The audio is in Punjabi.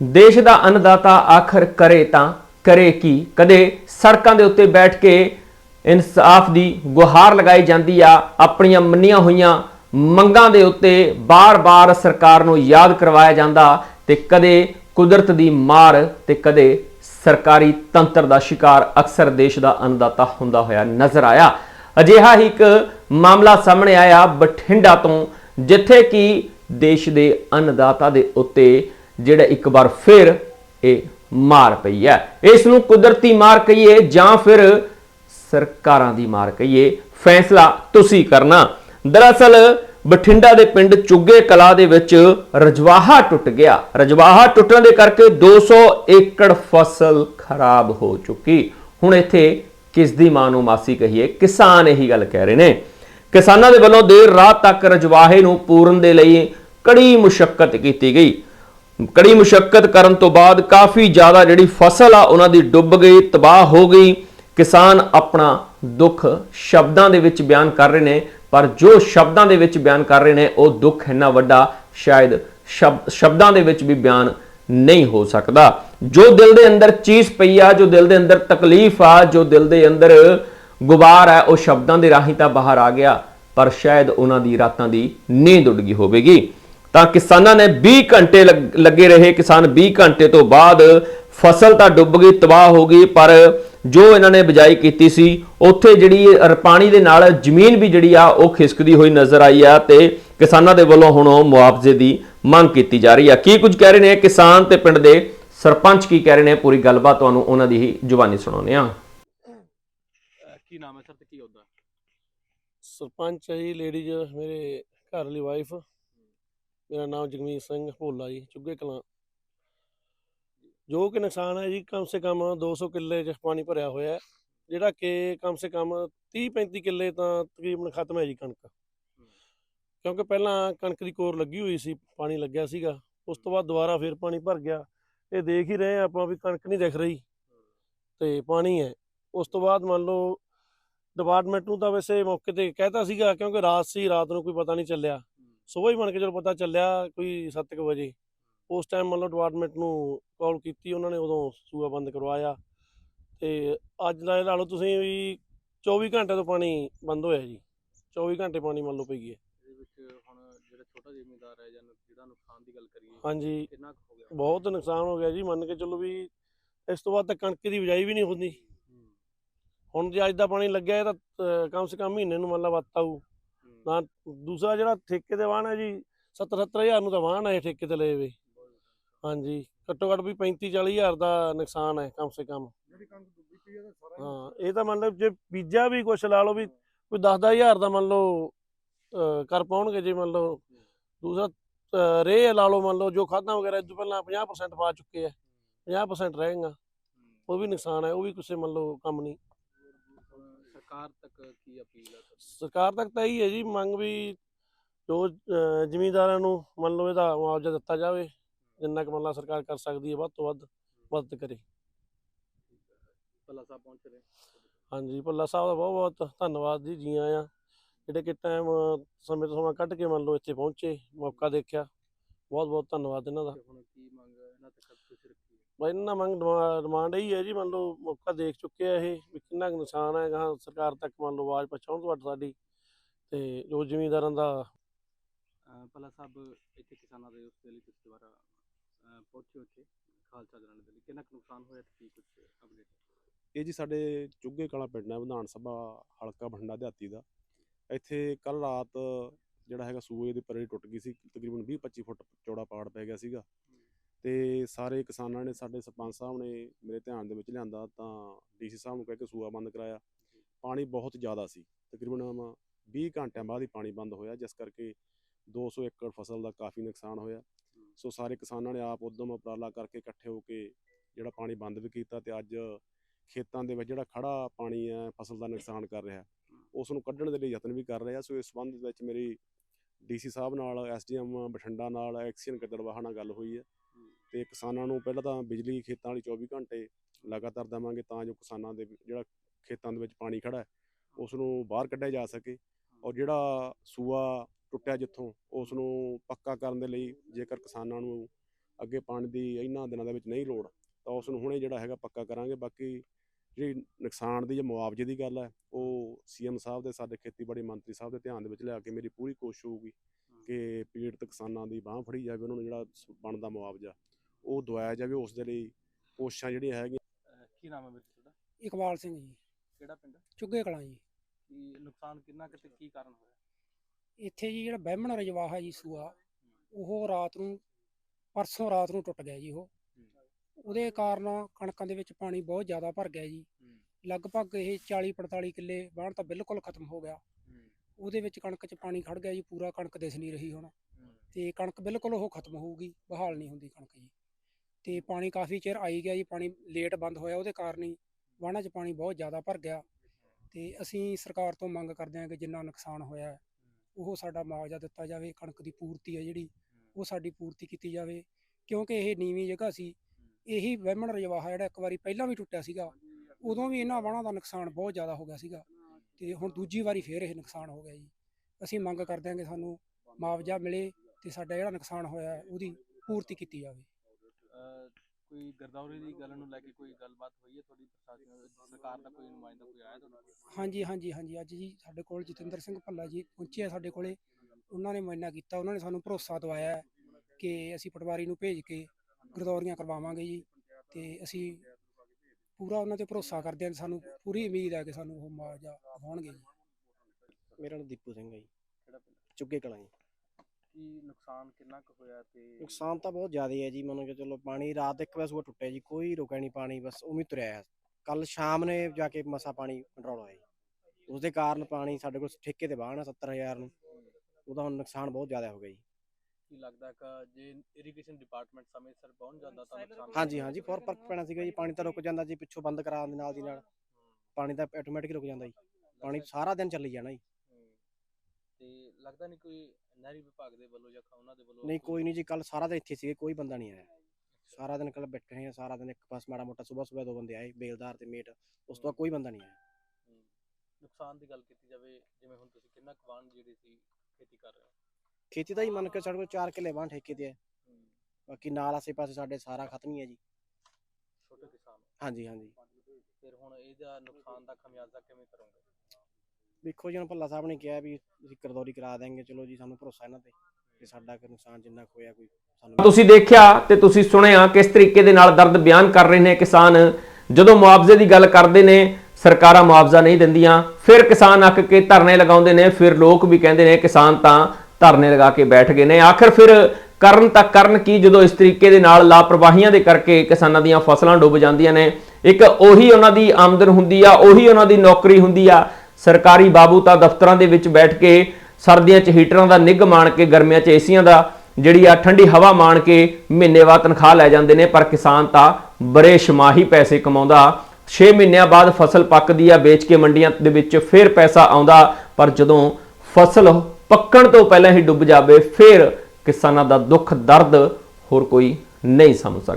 ਦੇਸ਼ ਦਾ ਅੰਨਦਾਤਾ ਆਖਰ ਕਰੇ ਤਾਂ ਕਰੇ ਕੀ? ਕਦੇ ਸੜਕਾਂ ਦੇ ਉੱਤੇ ਬੈਠ ਕੇ ਇਨਸਾਫ ਦੀ ਗੁਹਾਰ ਲਗਾਈ ਜਾਂਦੀ ਆ, ਆਪਣੀਆਂ ਮੰਨੀਆਂ ਹੋਈਆਂ ਮੰਗਾਂ ਦੇ ਉੱਤੇ ਬਾਰ-ਬਾਰ ਸਰਕਾਰ ਨੂੰ ਯਾਦ ਕਰਵਾਇਆ ਜਾਂਦਾ ਤੇ ਕਦੇ ਕੁਦਰਤ ਦੀ ਮਾਰ ਤੇ ਕਦੇ ਸਰਕਾਰੀ ਤੰਤਰ ਦਾ ਸ਼ਿਕਾਰ ਅਕਸਰ ਦੇਸ਼ ਦਾ ਅੰਨਦਾਤਾ ਹੁੰਦਾ ਹੋਇਆ ਨਜ਼ਰ ਆਇਆ। ਅਜਿਹਾ ਹੀ ਇੱਕ ਮਾਮਲਾ ਸਾਹਮਣੇ ਆਇਆ ਬਠਿੰਡਾ ਤੋਂ, ਜਿੱਥੇ ਕਿ ਦੇਸ਼ ਦੇ ਅੰਨਦਾਤਾ ਦੇ ਉੱਤੇ ਜਿਹੜਾ ਇੱਕ ਵਾਰ ਫਿਰ ਇਹ ਮਾਰ ਪਈ ਹੈ। ਇਸ ਨੂੰ ਕੁਦਰਤੀ ਮਾਰ ਕਹੀਏ ਜਾਂ ਫਿਰ ਸਰਕਾਰਾਂ ਦੀ ਮਾਰ ਕਹੀਏ। ਫੈਸਲਾ ਤੁਸੀਂ ਕਰਨਾ। ਦਰਅਸਲ ਬਠਿੰਡਾ ਦੇ ਪਿੰਡ ਚੁੱਗੇ ਕਲਾ ਦੇ ਵਿੱਚ ਰਜਵਾਹਾ ਟੁੱਟ ਗਿਆ। ਰਜਵਾਹਾ ਟੁੱਟਣ ਦੇ ਕਰਕੇ 200 ਏਕੜ ਫਸਲ ਖਰਾਬ ਹੋ ਚੁੱਕੀ। ਹੁਣ ਇੱਥੇ ਕਿਸ ਦੀ ਮਾਂ ਨੂੰ ਮਾਸੀ ਕਹੀਏ? ਕਿਸਾਨ ਇਹੀ ਗੱਲ ਕਹਿ ਰਹੇ ਨੇ। ਕਿਸਾਨਾਂ ਦੇ ਵੱਲੋਂ ਦੇਰ ਰਾਤ ਤੱਕ ਰਜਵਾਹੇ ਨੂੰ ਪੂਰਨ ਦੇ ਲਈ ਕੜੀ ਮੁਸ਼ਕਲ ਕੀਤੀ ਗਈ। ਕੜੀ ਮੁਸ਼ਕਲ ਕਰਨ ਤੋਂ ਬਾਅਦ ਕਾਫੀ ਜ਼ਿਆਦਾ ਜਿਹੜੀ ਫਸਲ ਆ, ਉਹਨਾਂ ਦੀ ਡੁੱਬ ਗਈ, ਤਬਾਹ ਹੋ ਗਈ। ਕਿਸਾਨ ਆਪਣਾ ਦੁੱਖ ਸ਼ਬਦਾਂ ਦੇ ਵਿੱਚ ਬਿਆਨ ਕਰ ਰਹੇ ਨੇ, ਪਰ ਜੋ ਸ਼ਬਦਾਂ ਦੇ ਵਿੱਚ ਬਿਆਨ ਕਰ ਰਹੇ ਨੇ, ਉਹ ਦੁੱਖ ਇੰਨਾ ਵੱਡਾ ਸ਼ਾਇਦ ਸ਼ਬ- ਸ਼ਬਦਾਂ ਦੇ ਵਿੱਚ ਵੀ ਬਿਆਨ ਨਹੀਂ ਹੋ ਸਕਦਾ। ਜੋ ਦਿਲ ਦੇ ਅੰਦਰ ਚੀਜ਼ ਪਈ ਆ, ਜੋ ਦਿਲ ਦੇ ਅੰਦਰ ਤਕਲੀਫ ਆ, ਜੋ ਦਿਲ ਦੇ ਅੰਦਰ ਗੁਬਾਰ ਹੈ ਉਹ ਸ਼ਬਦਾਂ ਦੇ ਰਾਹੀਂ ਤਾਂ ਬਾਹਰ ਆ ਗਿਆ, ਪਰ ਸ਼ਾਇਦ ਉਹਨਾਂ ਦੀ ਰਾਤਾਂ ਦੀ ਨੀਂਦ ਉੱਡ ਗਈ ਹੋਵੇਗੀ। ਤਾਂ ਕਿਸਾਨਾਂ ਨੇ 20 ਘੰਟੇ ਲੱਗ- ਰਹੇ ਕਿਸਾਨ 20 ਘੰਟੇ ਤੋਂ ਬਾਅਦ ਫਸਲ ਤਾਂ ਡੁੱਬ ਗਈ ਤਬਾਹ ਹੋ ਗਈ ਪਰ ਜੋ ਇਹਨਾਂ ਨੇ ਬਿਜਾਈ ਕੀਤੀ ਸੀ ਉੱਥੇ ਜਿਹੜੀ ਪਾਣੀ ਦੇ ਨਾਲ ਜ਼ਮੀਨ ਵੀ ਜਿਹੜੀ ਆ ਉਹ ਖਿਸਕਦੀ ਹੋਈ ਨਜ਼ਰ ਆਈ ਆ ਤੇ ਕਿਸਾਨਾਂ ਦੇ ਵੱਲੋਂ ਹੁਣ ਉਹ ਮੁਆਵਜ਼ੇ ਦੀ ਮੰਗ ਕੀਤੀ ਜਾ ਰਹੀ ਆ। ਕੀ ਕੁਝ ਕਹਿ ਰਹੇ ਨੇ ਕਿਸਾਨ ਤੇ ਪਿੰਡ ਦੇ ਸਰਪੰਚ ਕੀ ਕਹਿ ਰਹੇ ਨੇ? ਪੂਰੀ ਗੱਲਬਾਤ ਤੁਹਾਨੂੰ ਉਹਨਾਂ ਦੀ ਹੀ ਜ਼ੁਬਾਨੀ ਸੁਣਾਉਂਦੇ ਆ ਕੀ ਨਾਮ ਹੈ ਸਰ ਤੇ ਕੀ ਹੁੰਦਾ ਸਰਪੰਚ ਹੈ ਜੀ ਲੇਡੀਜ਼ ਮੇਰੇ ਘਰ ਵਾਲੀ ਵਾਈਫ ਮੇਰਾ ਨਾਮ ਜਗਮੀਤ ਸਿੰਘ ਭੋਲਾ ਜੀ, ਚੁੱਗੇ ਕਲਾਂ। ਜੋ ਕਿ ਨੁਕਸਾਨ ਹੈ ਜੀ, ਕਮ ਸੇ ਕਮ 200 ਕਿੱਲੇ ਚ ਪਾਣੀ ਭਰਿਆ ਹੋਇਆ ਹੈ। ਜਿਹੜਾ ਕਿ ਕਮ ਸੇ ਕਮ 30 35 ਕਿੱਲੇ ਤਾਂ ਤਕਰੀਬਨ ਖਤਮ ਹੈ ਜੀ ਕਣਕ। ਕਿਉਂਕਿ ਪਹਿਲਾਂ ਕਣਕ ਦੀ ਕੋਰ ਲੱਗੀ ਹੋਈ ਸੀ, ਪਾਣੀ ਲੱਗਿਆ ਸੀਗਾ। ਉਸ ਤੋਂ ਬਾਅਦ ਦੁਬਾਰਾ ਫਿਰ ਪਾਣੀ ਭਰ ਗਿਆ। ਇਹ ਦੇਖ ਹੀ ਰਹੇ ਆਪਾਂ ਵੀ ਕਣਕ ਨਹੀਂ ਦਿਖ ਰਹੀ। ਤੇ ਪਾਣੀ ਹੈ। ਉਸ ਤੋਂ ਬਾਅਦ ਮੰਨ ਲਓ ਡਿਪਾਰਟਮੈਂਟ ਨੂੰ ਤਾਂ ਵੈਸੇ ਮੌਕੇ ਤੇ ਕਹਿਤਾ ਸੀਗਾ, ਕਿਉਂਕਿ ਰਾਤ ਸੀ, ਰਾਤ ਨੂੰ ਕੋਈ ਪਤਾ ਨਹੀਂ ਚੱਲਿਆ। ਸਵੇਰ ਹੀ ਮੰਨ ਕੇ ਚਲੋ ਪਤਾ ਚੱਲਿਆ ਕੋਈ 7:00 ਵਜੇ ਉਸ ਟਾਈਮ ਮੰਨ ਲਓ ਡਿਪਾਰਟਮੈਂਟ ਨੂੰ ਕਾਲ ਕੀਤੀ ਉਹਨਾਂ ਨੇ ਉਦੋਂ ਸੂਆ ਬੰਦ ਕਰਵਾਇਆ ਤੇ ਅੱਜ ਦਾ ਇਹ ਲਾ ਲਓ ਤੁਸੀਂ ਵੀ 24 ਘੰਟੇ ਤੋਂ ਪਾਣੀ ਬੰਦ ਹੋਇਆ ਜੀ 24 ਘੰਟੇ ਪਾਣੀ ਮੰਨ ਲਓ ਪਈ ਗਿਆ ਇਹਦੇ ਵਿੱਚ ਹੁਣ ਜਿਹੜਾ ਛੋਟਾ ਜ਼ਿਮੀਂਦਾਰ ਹੈ ਜਾਂ ਜਿਹੜਾ ਨੁਕਸਾਨ ਦੀ ਗੱਲ ਕਰੀਏ ਹਾਂਜੀ। ਕਿੰਨਾ ਕੁ ਹੋ ਗਿਆ? ਬਹੁਤ ਨੁਕਸਾਨ ਹੋ ਗਿਆ ਜੀ ਮੰਨ ਕੇ ਚੱਲੋ ਵੀ ਇਸ ਤੋਂ ਬਾਅਦ ਤਾਂ ਕਣਕ ਦੀ ਬਿਜਾਈ ਵੀ ਨਹੀਂ ਹੁੰਦੀ। ਹੁਣ ਜੇ ਅੱਜ ਦਾ ਪਾਣੀ ਲੱਗਿਆ ਇਹ ਤਾਂ ਕਮ ਸੇ ਕਮ ਮਹੀਨੇ ਨੂੰ ਮੰਨ ਲਾ ਵੱਤ ਆਊ। ਨਾ ਦੂਸਰਾ ਜਿਹੜਾ ਠੇਕੇ ਤੇ ਵਾਹਨ ਹੈ ਜੀ 70 70000 ਨੂੰ ਤਾਂ ਵਾਹਨ ਹੈ ਇਹ ਠੇਕੇ ਤੇ ਲਏ ਵੇ। ਹਾਂਜੀ ਘੱਟੋ ਘੱਟ ਵੀ 35 40000 ਦਾ ਨੁਕਸਾਨ ਹੈ ਕਮ ਸੇ ਕਮ। ਹਾਂ ਇਹ ਤਾਂ ਮੰਨ ਲਓ ਜੇ ਬੀਜਾ ਵੀ ਕੁਛ ਲਾ ਲਓ ਵੀ ਕੋਈ 10 ਹਜ਼ਾਰ ਦਾ ਮੰਨ ਲਓ ਕਰ ਪਾਉਣਗੇ ਜੇ ਮੰਨ ਲਓ। ਦੂਸਰਾ ਰੇਹ ਲਾ ਲਓ ਮੰਨ ਲਓ ਜੋ ਖਾਦਾਂ ਵਗੈਰਾ ਇਹ ਤੋਂ ਪਹਿਲਾਂ 50% ਪਾ ਚੁੱਕੇ ਆ 50% ਰਹੇਗਾ ਉਹ ਵੀ ਨੁਕਸਾਨ ਹੈ ਉਹ ਵੀ ਕਿਸੇ ਮੰਨ ਲਓ ਕੰਮ ਨਹੀਂ। ਸਰਕਾਰ ਤੱਕ ਕੀ ਅਪੀਲ ਹੈ? ਸਰਕਾਰ ਤੱਕ ਤਾਂ ਇਹੀ ਹੈ ਜੀ ਮੰਗ ਵੀ ਜੋ ਜ਼ਿਮੀਂਦਾਰਾਂ ਨੂੰ ਮੰਨ ਲਓ ਇਹਦਾ ਮੁਆਵਜ਼ਾ ਦਿੱਤਾ ਜਾਵੇ ਜਿੰਨਾ ਕੁ ਮੰਨ ਲਾ ਸਰਕਾਰ ਕਰ ਸਕਦੀ ਹੈ ਵੱਧ ਤੋਂ ਵੱਧ ਮਦਦ ਕਰੇ। ਭੱਲਾ ਸਾਹਿਬ ਪਹੁੰਚ ਰਹੇ। ਹਾਂਜੀ ਭੱਲਾ ਸਾਹਿਬ ਦਾ ਬਹੁਤ ਬਹੁਤ ਧੰਨਵਾਦ ਜੀ ਜੀ ਆਇਆਂ। ਜਿਹੜੇ ਕਿ ਟਾਈਮ ਸਮੇਂ ਤੋਂ ਸਮਾਂ ਕੱਢ ਕੇ ਮੰਨ ਲਓ ਇੱਥੇ ਪਹੁੰਚੇ ਮੌਕਾ ਦੇਖਿਆ। ਬਹੁਤ ਬਹੁਤ ਧੰਨਵਾਦ ਇਹਨਾਂ ਦਾ। ਤੇ ਹੁਣ ਕੀ ਮੰਗ ਹੈ? ਇਹਨਾਂ ਤੱਕ ਤੁਸੀਂ ਰੱਖੀ। ਹੈ ਬਈ ਇਹਨਾਂ ਮੰਗ ਡਿਮਾ- ਡਿਮਾਂਡ ਇਹੀ ਹੈ ਜੀ ਮੰਨ ਲਓ ਮੌਕਾ ਦੇਖ ਚੁੱਕੇ ਆ ਇਹ ਵੀ ਕਿੰਨਾ ਕੁ ਨੁਕਸਾਨ ਹੈ ਗਾਂ ਸਰਕਾਰ ਤੱਕ ਮੰਨ ਲਓ ਆਵਾਜ਼ ਪਹੁੰਚਾਉਣ ਤੋਂ ਸਾਡੀ ਤੇ ਜੋ ਜ਼ਿਮੀਂਦਾਰਾਂ ਦਾ ਭੱਲਾ ਸਾਹਿਬ ਇੱਥੇ ਕਿਸਾਨਾਂ ਦੇ ਉਸ ਦੇ ਲਈ ਤੁਸੀਂ ਦੁਬਾਰਾ ਅਹ, ਪਹੁੰਚੇ ਉੱਥੇ ਖਾਲਸਾ ਜਲਾਣੇ ਦੇ ਲਈ। ਕਿੰਨਾ ਕੁ ਨੁਕਸਾਨ ਹੋਇਆ ਤੇ ਕੀ ਕੁਝ ਅਪਡੇਟ ਇਹ ਜੀ ਸਾਡੇ ਚੁੱਗੇ ਕਲਾਂ ਪਿੰਡ ਹੈ ਵਿਧਾਨ ਸਭਾ ਹਲਕਾ ਬਠਿੰਡਾ ਦਿਹਾਤੀ ਦਾ। ਇੱਥੇ ਕੱਲ ਰਾਤ ਜਿਹੜਾ ਹੈਗਾ ਸੂਏ ਦੀ ਪਰੜੀ ਟੁੱਟ ਗਈ ਸੀ ਤਕਰੀਬਨ 20-25 ਫੁੱਟ ਚੌੜਾ ਪਾੜ ਪੈ ਗਿਆ ਸੀਗਾ। ਤੇ ਸਾਰੇ ਕਿਸਾਨਾਂ ਨੇ ਸਾਡੇ ਸਰਪੰਚ ਸਾਹਿਬ ਨੇ ਮੇਰੇ ਧਿਆਨ ਦੇ ਵਿੱਚ ਲਿਆਂਦਾ ਤਾਂ ਡੀਸੀ ਸਾਹਿਬ ਨੂੰ ਕਹਿ ਕੇ ਸੂਆ ਬੰਦ ਕਰਾਇਆ। ਪਾਣੀ ਬਹੁਤ ਜ਼ਿਆਦਾ ਸੀ। ਤਕਰੀਬਨ 20 ਘੰਟਿਆਂ ਬਾਅਦ ਹੀ ਪਾਣੀ ਬੰਦ ਹੋਇਆ, ਜਿਸ ਕਰਕੇ 200 ਏਕੜ ਫਸਲ ਦਾ ਕਾਫੀ ਨੁਕਸਾਨ ਹੋਇਆ। ਸੋ ਸਾਰੇ ਕਿਸਾਨਾਂ ਨੇ ਆਪ ਉਦਮ ਉਪਰਾਲਾ ਕਰਕੇ ਇਕੱਠੇ ਹੋ ਕੇ ਜਿਹੜਾ ਪਾਣੀ ਬੰਦ ਵੀ ਕੀਤਾ ਤੇ ਅੱਜ ਖੇਤਾਂ ਦੇ ਵਿੱਚ ਜਿਹੜਾ ਖੜਾ ਪਾਣੀ ਹੈ, ਫਸਲ ਦਾ ਨੁਕਸਾਨ ਕਰ ਰਿਹਾ। ਉਸ ਨੂੰ ਕੱਢਣ ਦੇ ਲਈ ਯਤਨ ਵੀ ਕਰ ਰਿਹਾ। ਸੋ ਇਸ ਸੰਬੰਧ ਵਿੱਚ ਮੇਰੀ ਡੀਸੀ ਸਾਹਿਬ ਨਾਲ ਐਸਡੀਐਮ ਬਠਿੰਡਾ ਨਾਲ, ਐਕਸੀਅਨ ਗਿੱਦੜਵਾਹਾ ਨਾਲ ਗੱਲ ਹੋਈ ਹੈ। ਤੇ ਕਿਸਾਨਾਂ ਨੂੰ ਪਹਿਲਾਂ ਤਾਂ ਬਿਜਲੀ ਖੇਤਾਂ ਵਾਲੀ 24 ਘੰਟੇ ਲਗਾਤਾਰ ਦੇਵਾਂਗੇ ਤਾਂ ਜੋ ਕਿਸਾਨਾਂ ਦੇ ਜਿਹੜਾ ਖੇਤਾਂ ਦੇ ਵਿੱਚ ਪਾਣੀ ਖੜਾ ਹੈ ਉਸ ਨੂੰ ਬਾਹਰ ਕੱਢਿਆ ਜਾ ਸਕੇ ਔਰ ਜਿਹੜਾ ਸੂਆ ਟੁੱਟਿਆ ਜਿੱਥੋਂ ਉਸ ਨੂੰ ਪੱਕਾ ਕਰਨ ਦੇ ਲਈ ਜੇਕਰ ਕਿਸਾਨਾਂ ਨੂੰ ਅੱਗੇ ਪਾਣੀ ਦੀ ਇਹਨਾਂ ਦਿਨਾਂ ਦੇ ਵਿੱਚ ਨਹੀਂ ਲੋੜ ਤਾਂ ਉਸ ਨੂੰ ਹੁਣੇ ਜਿਹੜਾ ਹੈਗਾ ਪੱਕਾ ਕਰਾਂਗੇ। ਬਾਕੀ ਜਿਹੜੀ ਨੁਕਸਾਨ ਦੀ ਜਾਂ ਮੁਆਵਜ਼ੇ ਦੀ ਗੱਲ ਹੈ ਉਹ ਸੀਐਮ ਸਾਹਿਬ ਦੇ ਸਾਡੇ ਖੇਤੀਬਾੜੀ ਮੰਤਰੀ ਸਾਹਿਬ ਦੇ ਧਿਆਨ ਦੇ ਵਿੱਚ ਲਿਆ ਕੇ ਮੇਰੀ ਪੂਰੀ ਕੋਸ਼ਿਸ਼ ਹੋਊਗੀ ਕਿ ਪੀੜਤ ਕਿਸਾਨਾਂ ਦੀ ਬਾਹ ਫੜੀ ਜਾਵੇ ਉਹਨਾਂ ਨੂੰ ਜਿਹੜਾ ਬਣਦਾ ਮੁਆਵਜ਼ਾ। ਉਹ ਦਵਾਇਆ ਜਾਵੇ ਉਸ ਦੇ ਲਈ ਕੋਸ਼ਿਸ਼ਾਂ ਜਿਹੜੀਆਂ ਹੈਗੀਆਂ। ਅਹ ਕੀ ਨਾਮ ਹੈ ਵੀਰ ਜੀ ਤੁਹਾਡਾ? ਇਕਬਾਲ ਸਿੰਘ ਜੀ। ਕਿਹੜਾ ਪਿੰਡ? ਚੁੱਗੇ ਕਲਾਂ ਜੀ। ਕੀ ਨੁਕਸਾਨ ਕਿੰਨਾ ਕੁ ਤੇ ਕੀ ਕਾਰਨ ਹੋਇਆ? ਇੱਥੇ ਜੀ ਜਿਹੜਾ ਬਹਿਮਣ ਰਜਵਾਹਾ ਹੈ ਜੀ ਸੂਆ ਉਹ ਰਾਤ ਨੂੰ ਪਰਸੋਂ ਰਾਤ ਨੂੰ ਟੁੱਟ ਗਿਆ ਜੀ ਉਹ। ਉਹਦੇ ਕਾਰਨ ਕਣਕਾਂ ਦੇ ਵਿੱਚ ਪਾਣੀ ਬਹੁਤ ਜ਼ਿਆਦਾ ਭਰ ਗਿਆ ਜੀ। ਲਗਭਗ ਇਹ 40 45 ਕਿੱਲੇ ਬਾਣ ਤਾਂ ਬਿਲਕੁਲ ਖਤਮ ਹੋ ਗਿਆ। ਉਹਦੇ ਵਿੱਚ ਕਣਕ 'ਚ ਪਾਣੀ ਖੜ ਗਿਆ ਜੀ ਪੂਰਾ ਕਣਕ ਦਿਸ ਨਹੀਂ ਰਹੀ ਹੁਣ। ਤੇ ਕਣਕ ਬਿਲਕੁਲ ਉਹ ਖਤਮ ਹੋਊਗੀ ਬਹਾਲ ਨਹੀਂ ਹੁੰਦੀ ਕਣਕ ਜੀ। ਤੇ ਪਾਣੀ ਕਾਫੀ ਚਿਰ ਆਈ ਗਿਆ ਜੀ ਪਾਣੀ ਲੇਟ ਬੰਦ ਹੋਇਆ ਉਹਦੇ ਕਾਰਨ ਹੀ ਵਾਹਣਾਂ 'ਚ ਪਾਣੀ ਬਹੁਤ ਜ਼ਿਆਦਾ ਭਰ ਗਿਆ। ਤੇ ਅਸੀਂ ਸਰਕਾਰ ਤੋਂ ਮੰਗ ਕਰਦੇ ਹਾਂ ਕਿ ਜਿੰਨਾ ਨੁਕਸਾਨ ਹੋਇਆ ਹੈ, ਉਹ ਸਾਡਾ ਮੁਆਵਜ਼ਾ ਦਿੱਤਾ ਜਾਵੇ ਕਣਕ ਦੀ ਪੂਰਤੀ ਹੈ ਜਿਹੜੀ ਉਹ ਸਾਡੀ ਪੂਰਤੀ ਕੀਤੀ ਜਾਵੇ। ਕਿਉਂਕਿ ਇਹ ਨੀਵੀਂ ਜਗ੍ਹਾ ਸੀ ਇਹੀ ਵਹਿਮਣ ਰਜਵਾਹਾ ਜਿਹੜਾ ਇੱਕ ਵਾਰੀ ਪਹਿਲਾਂ ਵੀ ਟੁੱਟਿਆ ਸੀਗਾ ਉਦੋਂ ਵੀ ਇਹਨਾਂ ਵਾਹਣਾਂ ਦਾ ਨੁਕਸਾਨ ਬਹੁਤ ਜ਼ਿਆਦਾ ਹੋ ਗਿਆ ਸੀਗਾ। ਤੇ ਹੁਣ ਦੂਜੀ ਵਾਰੀ ਫੇਰ ਇਹ ਨੁਕਸਾਨ ਹੋ ਗਿਆ ਜੀ। ਅਸੀਂ ਮੰਗ ਕਰਦੇ ਹਾਂ ਕਿ ਸਾਨੂੰ ਮੁਆਵਜ਼ਾ ਮਿਲੇ ਤੇ ਸਾਡਾ ਜਿਹੜਾ ਨੁਕਸਾਨ ਹੋਇਆ ਹੈ, ਉਹਦੀ ਪੂਰਤੀ ਕੀਤੀ ਜਾਵੇ। ਕੋਈ ਗਰਦੌਰੀ ਦੀ ਗੱਲ ਨੂੰ ਲੈ ਕੇ ਕੋਈ ਗੱਲਬਾਤ ਹੋਈ ਹੈ? ਤੁਹਾਡੀ ਪ੍ਰਸ਼ਾਸਨ ਸਰਕਾਰ ਦਾ ਕੋਈ ਨੁਮਾਇੰਦਾ ਕੋਈ ਆਇਆ ਤੁਹਾਡੇ ਕੋਲ ਹਾਂਜੀ ਹਾਂਜੀ ਹਾਂਜੀ। ਅੱਜ ਜੀ ਸਾਡੇ ਕੋਲ ਜਤਿੰਦਰ ਸਿੰਘ ਭੱਲਾ ਜੀ ਪਹੁੰਚੇ ਆ ਸਾਡੇ ਕੋਲੇ। ਉਹਨਾਂ ਨੇ ਮੁਆਇਨਾ ਕੀਤਾ। ਉਹਨਾਂ ਨੇ ਸਾਨੂੰ ਭਰੋਸਾ ਦਵਾਇਆ ਹੈ ਕਿ ਅਸੀਂ ਪਟਵਾਰੀ ਨੂੰ ਭੇਜ ਕੇ ਗਰਦੌਰੀਆਂ ਕਰਵਾਵਾਂਗੇ ਜੀ। ਤੇ ਅਸੀਂ ਪੂਰਾ ਉਹਨਾਂ ਤੇ ਭਰੋਸਾ ਕਰਦੇ ਹਾਂ ਸਾਨੂੰ ਪੂਰੀ ਉਮੀਦ ਹੈ ਕਿ ਸਾਨੂੰ ਉਹ ਮੁਆਵਜ਼ਾ ਦਿਵਾਉਣਗੇ ਜੀ। ਮੇਰਾ ਨਾਮ ਦੀਪੂ ਸਿੰਘ ਹੈ ਜੀ। ਕਿਹੜਾ ਪਿੰਡ ਚੁੱਗੇ ਕਲਾਂ ਜੀ। ਕੀ ਨੁਕਸਾਨ ਕਿੰਨਾ ਕੁ ਹੋਇਆ ਤੇ ਨੁਕਸਾਨ ਤਾਂ ਬਹੁਤ ਜ਼ਿਆਦਾ ਹੈ ਜੀ ਮੰਨੋ ਕਿ ਚਲੋ ਪਾਣੀ ਰਾਤ ਇੱਕ ਵਜੇ ਸੁਬਹ ਟੁੱਟਿਆ ਜੀ ਕੋਈ ਰੁਕਿਆ ਨਹੀਂ ਪਾਣੀ ਬਸ ਉਵੇਂ ਹੀ ਤੁਰਿਆ ਕੱਲ ਸ਼ਾਮ ਨੇ ਜਾ ਕੇ ਮਸਾ ਪਾਣੀ ਕੰਟਰੋਲ ਹੋਇਆ ਜੀ। ਉਸ ਦੇ ਕਾਰਨ ਪਾਣੀ ਸਾਡੇ ਕੋਲ ਠੇਕੇ ਤੇ ਬਾਹਣਾ 70000 ਨੂੰ। ਉਹਦਾ ਹੁਣ ਨੁਕਸਾਨ ਬਹੁਤ ਜ਼ਿਆਦਾ ਹੋ ਗਿਆ ਜੀ। ਕੀ ਲੱਗਦਾ ਕਿ ਜੇ ਇਰੀਗੇਸ਼ਨ ਡਿਪਾਰਟਮੈਂਟ ਸਮੇਂ ਸਿਰ ਪਹੁੰਚ ਜਾਂਦਾ ਤਾਂ ਨੁਕਸਾਨ ਹਾਂਜੀ ਹਾਂਜੀ ਫੌਰ ਫ਼ਰਕ ਪੈਣਾ ਸੀਗਾ ਜੀ ਪਾਣੀ ਤਾਂ ਰੁਕ ਜਾਂਦਾ ਜੀ ਪਿੱਛੋਂ ਬੰਦ ਕਰਾਉਣ ਦੇ ਨਾਲ ਦੀ ਨਾਲ। ਪਾਣੀ ਤਾਂ ਆਟੋਮੈਟਿਕ ਰੁਕ ਜਾਂਦਾ ਜੀ। ਪਾਣੀ ਸਾਰਾ ਦਿਨ ਚੱਲੀ ਜਾਣਾ ਜੀ। ਤੇ ਲੱਗਦਾ ਨਹੀਂ ਕੋਈ ਨਹਿਰੀ ਵਿਭਾਗ ਦੇ ਵੱਲੋਂ ਜਾਂ ਉਹਨਾਂ ਦੇ ਵੱਲੋਂ ਨਹੀਂ ਕੋਈ ਨਹੀਂ ਜੀ ਕੱਲ ਸਾਰਾ ਦਿਨ ਇੱਥੇ ਸੀਗੇ ਕੋਈ ਬੰਦਾ ਨਹੀਂ ਆਇਆ। ਸਾਰਾ ਦਿਨ ਕੱਲ ਬੈਠੇ ਆ ਸਾਰਾ ਦਿਨ ਇੱਕ ਪਾਸ ਮਾੜਾ ਮੋਟਾ ਸਵੇਰ ਸਵੇਰ ਦੋ ਬੰਦੇ ਆਏ ਬੇਲਦਾਰ ਤੇ ਮੇਟ ਉਸ ਤੋਂ ਬਾਅਦ ਕੋਈ ਬੰਦਾ ਨਹੀਂ ਆਇਆ। ਨੁਕਸਾਨ ਦੀ ਗੱਲ ਕੀਤੀ ਜਾਵੇ ਜਿਵੇਂ ਹੁਣ ਤੁਸੀਂ ਕਿੰਨਾ ਕੁ ਵਾਹਣ ਜਿਹੜੀ ਸੀ ਖੇਤੀ ਕਰ ਰਹੇ ਹੋ? ਖੇਤੀ ਦਾ ਹੀ ਮੰਨ ਕੇ ਸਾਡੇ ਕੋਲ 4 ਕਿੱਲੇ ਵਾਂ ਠੇਕੇ ਤੇ ਹੂੰ। ਬਾਕੀ ਨਾਲ ਆਸੇ ਪਾਸੇ ਸਾਡੇ ਸਾਰਾ ਖਤਮ ਹੀ ਹੈ ਜੀ। ਛੋਟੇ ਕਿਸਾਨ। ਹਾਂਜੀ ਹਾਂਜੀ। ਫਿਰ ਹੁਣ ਇਹਦਾ ਨੁਕਸਾਨ ਦਾ ਖਮਿਆਜ਼ਾ ਕਿਵੇਂ ਕਰੋਗੇ? ਵੇਖੋ ਜੀ, ਹੁਣ ਭੱਲਾ ਸਾਹਿਬ ਨੇ ਕਿਹਾ ਵੀ ਅਸੀਂ ਕਰਦੌਰੀ ਕਰਾ ਦੇਾਂਗੇ ਚਲੋ ਜੀ, ਸਾਨੂੰ ਭਰੋਸਾ ਇਹਨਾਂ ਤੇ ਕਿ ਸਾਡਾ ਕੋਈ ਨੁਕਸਾਨ ਜਿੰਨਾ ਕੁ ਹੋਇਆ ਕੋਈ ਸਾਨੂੰ ਤੁਸੀਂ ਦੇਖਿਆ ਤੇ ਤੁਸੀਂ ਸੁਣਿਆ ਕਿਸ ਤਰੀਕੇ ਦੇ ਨਾਲ ਦਰਦ ਬਿਆਨ ਕਰ ਰਹੇ ਨੇ ਕਿਸਾਨ। ਜਦੋਂ ਮੁਆਵਜ਼ੇ ਦੀ ਗੱਲ ਕਰਦੇ ਨੇ, ਸਰਕਾਰਾਂ ਮੁਆਵਜ਼ਾ ਨਹੀਂ ਦਿੰਦੀਆਂ, ਫਿਰ ਕਿਸਾਨ ਅੱਕ ਕੇ ਧਰਨੇ ਲਗਾਉਂਦੇ ਨੇ, ਫਿਰ ਲੋਕ ਵੀ ਕਹਿੰਦੇ ਨੇ ਕਿਸਾਨ ਤਾਂ ਧਰਨੇ ਲਗਾ ਕੇ ਬੈਠ ਗਏ ਨੇ। ਆਖਰ ਫਿਰ ਕਰਨ ਤਾਂ ਕਰਨ ਕੀ, ਜਦੋਂ ਇਸ ਤਰੀਕੇ ਦੇ ਨਾਲ ਲਾਪਰਵਾਹੀਆਂ ਦੇ ਕਰਕੇ ਕਿਸਾਨਾਂ ਦੀਆਂ ਫਸਲਾਂ ਡੁੱਬ ਜਾਂਦੀਆਂ ਨੇ। ਇੱਕ ਉਹੀ ਉਹਨਾਂ ਦੀ ਆਮਦਨ ਹੁੰਦੀ ਆ, ਉਹੀ ਉਹਨਾਂ ਦੀ ਨੌਕਰੀ ਹੁੰਦੀ ਆ ਸਰਕਾਰੀ ਬਾਬੂ ਤਾਂ ਦਫ਼ਤਰਾਂ ਦੇ ਵਿੱਚ ਬੈਠ ਕੇ ਸਰਦੀਆਂ 'ਚ ਹੀਟਰਾਂ ਦਾ ਨਿੱਘ ਮਾਣ ਕੇ, ਗਰਮੀਆਂ 'ਚ ਏਸੀਆਂ ਦਾ ਜਿਹੜੀ ਆ ਠੰਡੀ ਹਵਾ ਮਾਣ ਕੇ ਮਹੀਨੇ ਬਾਅਦ ਤਨਖਾਹ ਲੈ ਜਾਂਦੇ ਨੇ, ਪਰ ਕਿਸਾਨ ਤਾਂ ਬੜੇ ਸ਼ਮਾਹੀ ਪੈਸੇ ਕਮਾਉਂਦਾ। 6 ਮਹੀਨਿਆਂ ਬਾਅਦ ਫਸਲ ਪੱਕਦੀ ਆ, ਵੇਚ ਕੇ ਮੰਡੀਆਂ ਦੇ ਵਿੱਚ ਫਿਰ ਪੈਸਾ ਆਉਂਦਾ, ਪਰ ਜਦੋਂ ਫਸਲ ਪੱਕਣ ਤੋਂ ਪਹਿਲਾਂ ਹੀ ਡੁੱਬ ਜਾਵੇ, ਫਿਰ ਕਿਸਾਨਾਂ ਦਾ ਦੁੱਖ, ਦਰਦ ਹੋਰ ਕੋਈ ਨਹੀਂ ਸਮਝ ਸਕਦਾ।